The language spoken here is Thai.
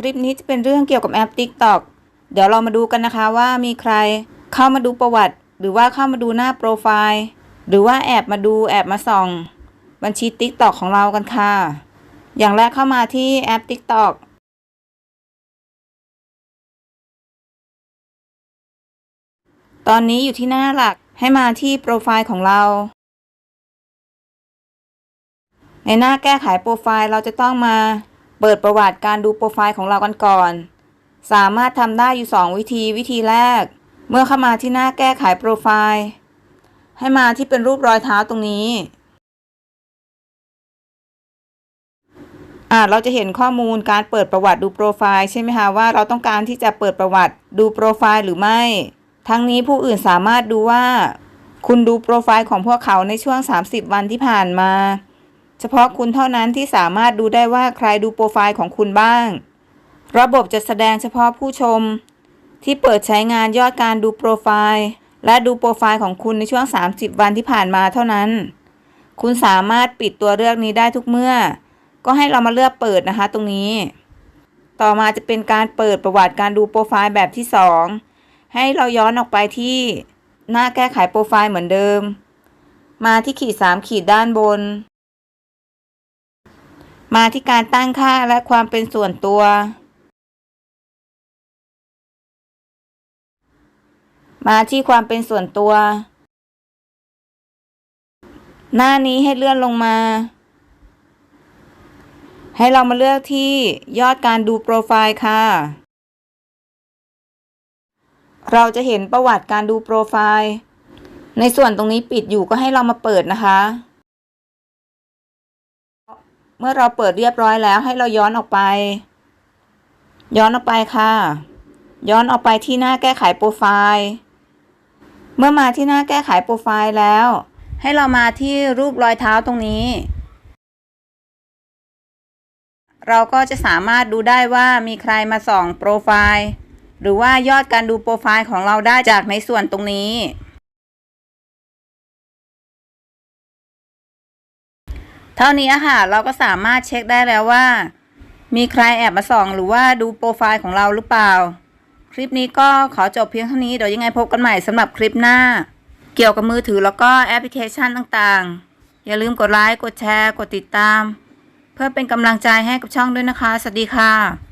คลิปนี้จะเป็นเรื่องเกี่ยวกับแอป TikTok เดี๋ยวเรามาดูกันนะคะว่ามีใครเข้ามาดูประวัติ หรือว่าเข้ามาดูหน้าโปรไฟล์หรือว่าแอบมาดูแอบมาส่อง บัญชี TikTok ของเรากันค่ะ อย่างแรกเข้ามาที่แอป TikTok ตอนนี้อยู่ที่หน้าหลักให้มาที่โปรไฟล์ของเรา ในหน้าแก้ไขโปรไฟล์เราจะต้องมา เปิดประวัติการดูโปรไฟล์ของเรากันก่อน สามารถทำได้อยู่ 2 วิธี วิธีแรก เมื่อเข้ามาที่หน้าแก้ไขโปรไฟล์ ให้มาที่เป็นรูปรอยเท้าตรงนี้ อ่าเราจะเห็นข้อมูลการเปิดประวัติดูโปรไฟล์ใช่ไหมคะว่าเราต้องการที่จะเปิดประวัติดูโปรไฟล์หรือไม่ ทั้งนี้ผู้อื่นสามารถดูว่า คุณดูโปรไฟล์ของพวกเขาในช่วง 30 วันที่ผ่านมา เฉพาะคุณเท่านั้นที่สามารถดูได้ว่าใครดูโปรไฟล์ของคุณบ้าง ระบบจะแสดงเฉพาะผู้ชม ที่เปิดใช้งานยอดการดูโปรไฟล์และดูโปรไฟล์ของคุณในช่วง 30 วันที่ผ่านมาเท่านั้น คุณสามารถปิดตัวเลือกนี้ได้ทุกเมื่อ ก็ให้เรามาเลือกเปิดนะคะตรงนี้ ต่อมาจะเป็นการเปิดประวัติการดูโปรไฟล์แบบที่ 2 ให้เราย้อนออกไปที่หน้าแก้ไขโปรไฟล์เหมือนเดิม มาที่ขีด 3 ขีดด้านบน มาที่การตั้งค่าและความเป็นส่วนตัว มาที่ความเป็นส่วนตัว หน้านี้ให้เลื่อนลงมา ให้เรามาเลือกที่ยอดการดูโปรไฟล์ค่ะ เราจะเห็นประวัติการดูโปรไฟล์ ในส่วนตรงนี้ปิดอยู่ก็ให้เรามาเปิดนะคะ เมื่อเราเปิดเรียบร้อยแล้วให้เราย้อนออกไป ย้อนออกไปค่ะ ย้อนออกไปที่หน้าแก้ไขโปรไฟล์ เมื่อมาที่หน้าแก้ไขโปรไฟล์แล้ว ให้เรามาที่รูปรอยเท้าตรงนี้ เราก็จะสามารถดูได้ว่ามีใครมาส่องโปรไฟล์ หรือว่ายอดการดูโปรไฟล์ของเราได้จากในส่วนตรงนี้ เท่านี้ค่ะ เราก็สามารถเช็คได้แล้วว่า มีใครแอบมาส่อง หรือว่าดูโปรไฟล์ของเราหรือเปล่า คลิปนี้ก็ขอจบเพียงเท่านี้ เดี๋ยวยังไงพบกันใหม่สำหรับคลิปหน้า เกี่ยวกับมือถือแล้วก็แอปพลิเคชันต่างๆ อย่าลืมกดไลค์กดแชร์ กดติดตาม เพื่อเป็นกำลังใจให้กับช่องด้วยนะคะ สวัสดีค่ะ